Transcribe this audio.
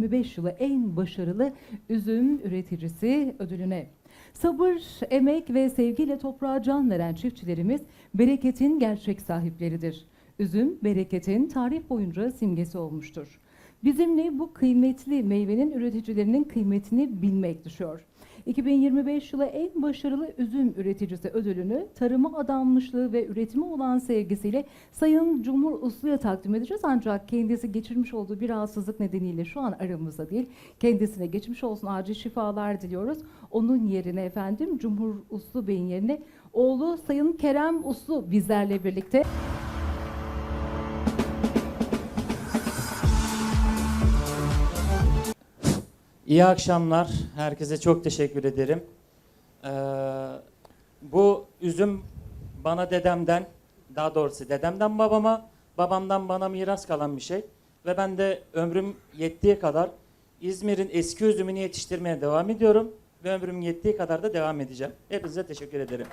25 yılı en başarılı üzüm üreticisi ödülüne. Sabır, emek ve sevgiyle toprağa can veren çiftçilerimiz bereketin gerçek sahipleridir. Üzüm, bereketin tarih boyunca simgesi olmuştur. Bizimle bu kıymetli meyvenin üreticilerinin kıymetini bilmek düşüyor. 2025 yılı en başarılı üzüm üreticisi ödülünü tarıma adanmışlığı ve üretime olan sevgisiyle Sayın Cumhur Uslu'ya takdim edeceğiz. Ancak kendisi geçirmiş olduğu bir rahatsızlık nedeniyle şu an aramızda değil. Kendisine geçmiş olsun acil şifalar diliyoruz. Onun yerine efendim Cumhur Uslu Bey'in yerine oğlu Sayın Kerem Uslu bizlerle birlikte. İyi akşamlar. Herkese çok teşekkür ederim. Ee, bu üzüm bana dedemden, daha doğrusu dedemden babama, babamdan bana miras kalan bir şey. Ve ben de ömrüm yettiği kadar İzmir'in eski üzümünü yetiştirmeye devam ediyorum. Ve ömrüm yettiği kadar da devam edeceğim. Hepinize teşekkür ederim.